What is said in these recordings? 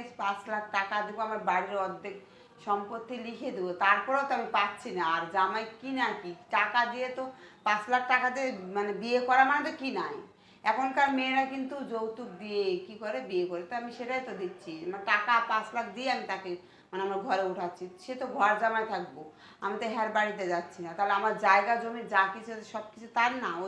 Cash পাঁচ লাখ টাকা দেবো, আমার বাড়ির অর্ধেক সম্পত্তি লিখে দেবো। তারপরেও তো আমি পাচ্ছি না। আর জামাই কি না কি, টাকা দিয়ে তো পাঁচ লাখ টাকা দিয়ে মানে বিয়ে করা মানে তো কি নাই? এখনকার মেয়েরা কিন্তু যৌতুক দিয়ে কি করে বিয়ে করে? তো আমি সেটাই তো দিচ্ছি। মানে টাকা পাঁচ লাখ দিয়ে আমি তাকে মানে আমার ঘরে উঠাচ্ছি। সে তো ঘর জামাই থাকব। আমি তো হ্যার বাড়িতে যাচ্ছি না। তাহলে আমার জায়গা, জমি, যা কিছু সব কিছু তার না। ও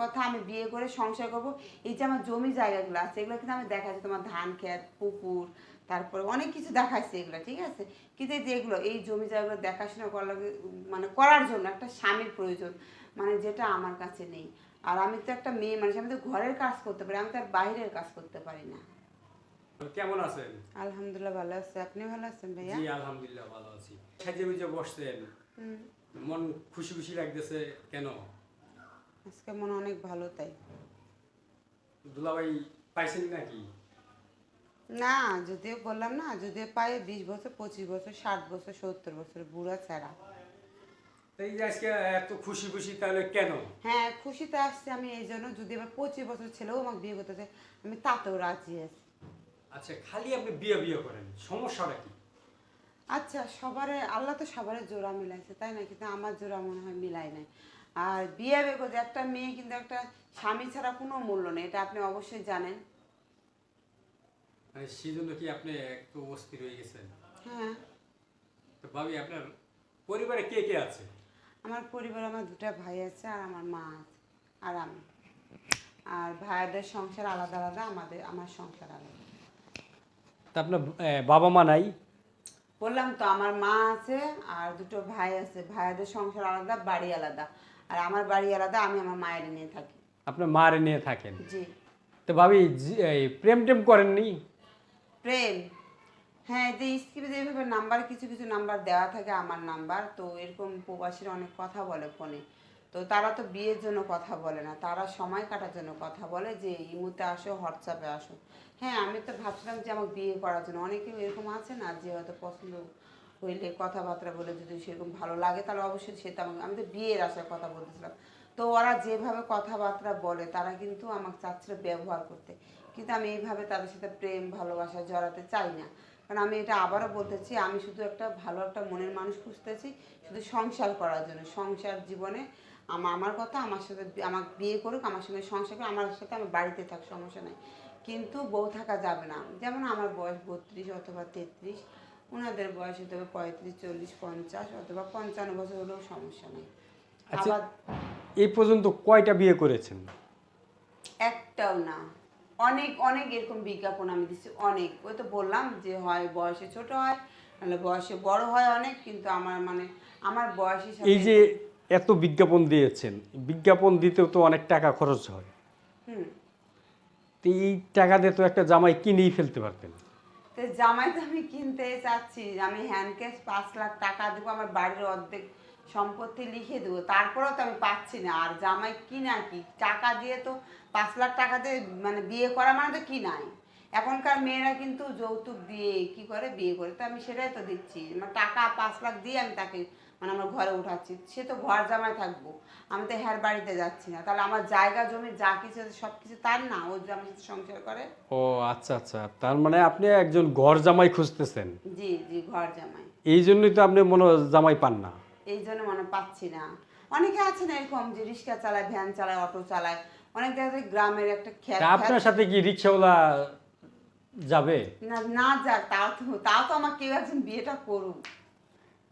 কথা আমি বিয়ে করে সংসার করব, এই যে আমার জমি জায়গাগুলো আছে, এগুলো কিন্তু আমি দেখাচ্ছি। তোমার ধান ক্ষেত, পুকুর তারপরে অনেক কিছু দেখাচ্ছে এগুলো ঠিক আছে? কিন্তু এই যে এগুলো এই জমি জায়গাগুলো দেখাশোনা করার লাগে- মানে করার জন্য একটা স্বামীর প্রয়োজন মানে যেটা আমার কাছে নেই। আর আমি তো একটা মেয়ে মানুষ আমি তো ঘরের কাজ করতে পারি আমি তো আর বাইরের কাজ করতে পারি না। কেমন আছেন? আলহামদুলিল্লাহ ভালো আছে আপনি ভালো আছেন ভাইয়া? জি আলহামদুলিল্লাহ ভালো আছি। সাজে বুঝে বসছেন হুম, মন খুশি খুশি লাগতেছে কেন? আজকে মনে অনেক ভালো তাই। দুলাভাই পাইছেন নাকি? না যদিও বললাম না যদিও পাই বিশ বছর পঁচিশ বছর ষাট বছর সত্তর বছর বুড়া ছাড়া। এই যে আজকে এত খুশি খুশি তাহলে কেন? হ্যাঁ খুশিতে আসছে আমি এই জন্য যদি আমার পঁচিশ বছর ছেলেও আমাকে বিয়ে করতে চায় আমি তাতেও রাজি আছি। আচ্ছা খালি আপনি বিয়ে বিয়ে করেন সমস্যাটা কি? আচ্ছা সবারে আল্লাহ তো সবারে জোড়া মিলাইছে তাই না? কিন্তু আমার জোড়া মনে হয় মিলাই নাই। আর বিয়ে বিয়ে করতে একটা মেয়ে কিন্তু একটা স্বামী ছাড়া কোনো মূল্য নেই এটা আপনি অবশ্যই জানেন। মানে সেই জন্য কি আপনি একটু অস্থির হয়ে গেছেন? হ্যাঁ। তো ভাবি আপনার পরিবারে কে কে আছে? আমার পরিবার আমার দুটা ভাই আছে আর আমার মা আছে আর আমি। আর ভাইয়াদের সংসার আলাদা আলাদা আমাদের আমার সংসার আলাদা। তা আপনার বাবা মা নাই? বললাম তো আমার মা আছে আর দুটো ভাই আছে। ভাইয়াদের সংসার আলাদা বাড়ি আলাদা। আর আমার বাড়ি আলাদা আমি আমার মায়ের নিয়ে থাকি। আপনার মারে নিয়ে থাকেন? জি। তো ভাবি প্রেম টেম করেননি? প্রেম। হ্যাঁ যে স্ক্রিপে যেভাবে নাম্বার, কিছু কিছু নাম্বার দেওয়া থাকে আমার নাম্বার, তো এরকম প্রবাসীরা অনেক কথা বলে ফোনে। তো তারা তো বিয়ের জন্য কথা বলে না, তারা সময় কাটার জন্য কথা বলে যে ইমুতে আসো, হোয়াটসঅ্যাপে আসো। হ্যাঁ আমি তো ভাবছিলাম যে আমাকে বিয়ে করার জন্য, অনেকে এরকম আছে না যে হয়তো পছন্দ হইলে কথাবার্তা বলে যদি সেরকম ভালো লাগে, তাহলে অবশ্যই সে তো আমি তো বিয়ের আশায় কথা বলতেছিলাম। তো ওরা যেভাবে কথাবার্তা বলে তারা কিন্তু আমাকে চাচ্ছিল ব্যবহার করতে। কিন্তু আমি এইভাবে তাদের সাথে প্রেম ভালোবাসা জড়াতে চাই না। কারণ আমি এটা আবারও বলতেছি আমি শুধু একটা ভালো একটা মনের মানুষ খুঁজতেছি শুধু সংসার করার জন্য। সংসার জীবনে আমা আমার কথা আমার সাথে আমাকে বিয়ে করুক আমার সঙ্গে সংসার করুক আমার সাথে আমার বাড়িতে থাক সমস্যা নাই। কিন্তু বউ থাকা যাবে না। যেমন আমার বয়স বত্রিশ অথবা তেত্রিশ ওনাদের বয়স হতে হবে পঁয়ত্রিশ চল্লিশ পঞ্চাশ অথবা পঞ্চান্ন বছর হলেও সমস্যা নেই। আচ্ছা আবার এই পর্যন্ত কয়টা বিয়ে করেছেন? একটাও না। অনেক অনেক এরকম বিজ্ঞাপন আমি দিচ্ছি অনেক। ওই তো বললাম যে হয় বয়সে ছোট হয় নাহলে বয়সে বড় হয় অনেক কিন্তু আমার মানে আমার বয়সে এই যে এত বিজ্ঞাপন দিয়েছেন বিজ্ঞাপন দিতেও তো অনেক টাকা খরচ হয়। হুম। তো এই টাকা দিয়ে তো একটা জামাই কিনেই ফেলতে পারতেন। তো জামাই তো আমি কিনতে চাচ্ছি আমি হ্যান্ড ক্যাশ পাঁচ লাখ টাকা দেবো আমার বাড়ির অর্ধেক সম্পত্তি লিখে দেবো। তারপরেও তো আমি পাচ্ছি না। আর জামাই কি না কি? টাকা দিয়ে তো পাঁচ লাখ টাকা দিয়ে মানে বিয়ে করা মানে তো কি নাই? এখনকার মেয়েরা কিন্তু যৌতুক দিয়ে কি করে বিয়ে করে? তো আমি সেটাই তো দিচ্ছি। মানে টাকা পাঁচ লাখ দিয়ে আমি তাকে মানে আমার ঘরে উঠাচ্ছি। সে তো ঘর জামাই থাকব। আমি তো হ্যার বাড়িতে যাচ্ছি না। তাহলে আমার জায়গা জমি যা কিছু সব কিছু তার না? ও আমার সাথে সংসার করে? ও আচ্ছা আচ্ছা। তার মানে আপনি একজন ঘর জামাই খুঁজতেছেন? জি জি ঘর জামাই। এই জন্যই তো আপনি মনে জামাই পান না। এই জন্য মনে পাচ্ছি না। অনেকে আছে না এরকম যে রিক্সা চালায় ভ্যান চালায় অটো চালায়। অনেক দেখা যায় গ্রামের একটা খ্যাত আপনার সাথে কি রিক্সাওয়ালা যাবে? না না যাক তাও তো তাও তো আমার কেউ একজন বিয়েটা করুক।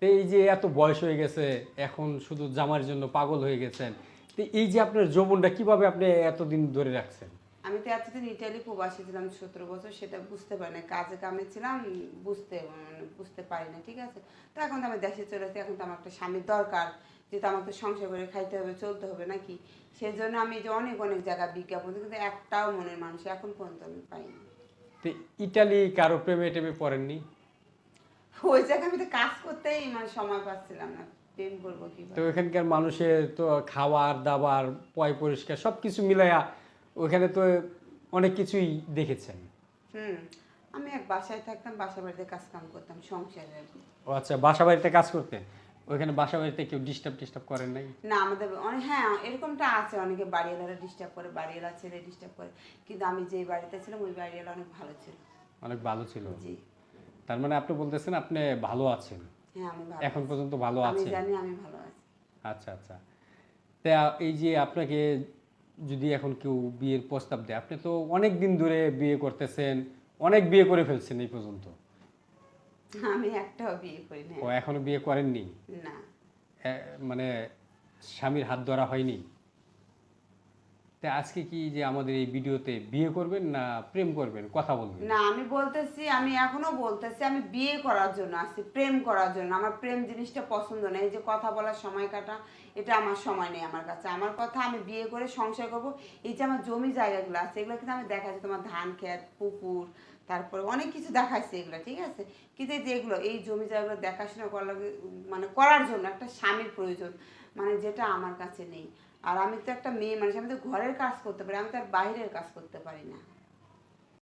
তো এই যে এত বয়স হয়ে গেছে এখন শুধু জামার জন্য পাগল হয়ে গেছেন। তো এই যে আপনার যৌবনটা কীভাবে আপনি এতদিন ধরে রাখছেন? আমি তো এতদিন ইটালি প্রবাসী ছিলাম সতেরো বছর সেটা বুঝতে পারি না কাজে কামে ছিলাম বুঝতে মানে বুঝতে পারি না ঠিক আছে? তো এখন তো আমি দেশে চলে এসেছি এখন তো আমার একটা স্বামীর দরকার যেহেতু আমাকে সংসার করে খাইতে হবে চলতে হবে নাকি? সেই জন্য আমি যে অনেক অনেক জায়গায় বিজ্ঞাপন কিন্তু একটাও মনের মানুষ এখন পর্যন্ত আমি পাইনি। তো ইটালি কারও প্রেমে টেমে পড়েননি? ওই জায়গায় আমি তো কাজ করতেই মানে সময় পাচ্ছিলাম না প্রেম করব কি তো ওখানকার মানুষের তো খাবার দাবার পয় পরিষ্কার সব কিছু মিলাইয়া ওখানে তো অনেক কিছুই দেখেছেন। হুম আমি এক বাসায় থাকতাম বাসা বাড়িতে কাজ কাম করতাম সংসারে আর কি। ও আচ্ছা বাসা বাড়িতে কাজ করতেন? ওইখানে বাসা বাড়িতে কেউ ডিস্টার্ব টিস্টার্ব করেন নাই? না আমাদের অনেক হ্যাঁ এরকমটা আছে অনেকে বাড়িওয়ালারা ডিস্টার্ব করে বাড়িওয়ালা ছেলে ডিস্টার্ব করে। কিন্তু আমি যেই বাড়িতে ছিলাম ওই বাড়িওয়ালা অনেক ভালো ছিল। অনেক ভালো ছিল। জি। তার মানে আপনি বলতেছেন আপনি ভালো আছেন। হ্যাঁ আমি ভালো এখন পর্যন্ত ভালো আমি আছেন। জানি আমি ভালো আছি। আচ্ছা আচ্ছা। তা এই যে আপনাকে যদি এখন কেউ বিয়ের প্রস্তাব দেয় আপনি তো অনেক দিন ধরে বিয়ে করতেছেন অনেক বিয়ে করে ফেলছেন এই পর্যন্ত। আমি একটাও বিয়ে করি না ও এখনও বিয়ে করেননি? না। মানে স্বামীর হাত ধরা হয়নি? তা আজকে কি যে আমাদের এই ভিডিওতে বিয়ে করবেন না প্রেম করবেন? কথা বলবেন। না, আমি বলতেছি, আমি এখনও বলতেছি, আমি বিয়ে করার জন্য আসছি প্রেম করার জন্য। আমার প্রেম জিনিসটা পছন্দ নেই এই যে কথা বলার সময় কাটা, এটা আমার সময় নেই আমার কাছে। আমার কথা আমি বিয়ে করে সংসার করব, এই যে আমার জমি জায়গাগুলো আছে, এগুলো কিন্তু আমি দেখাচ্ছি তোমার ধান ক্ষেত, পুকুর, তারপরে অনেক কিছু দেখাচ্ছে এগুলো, ঠিক আছে? কিন্তু এই যে এগুলো, এই জমি জায়গাগুলো দেখাশোনা করার মানে করার জন্য একটা স্বামীর প্রয়োজন মানে যেটা আমার কাছে নেই। আর আমি তো একটা মেয়ে মানুষ, আমি তো ঘরের কাজ করতে পারি, আমি তো আর বাইরের কাজ করতে পারি না।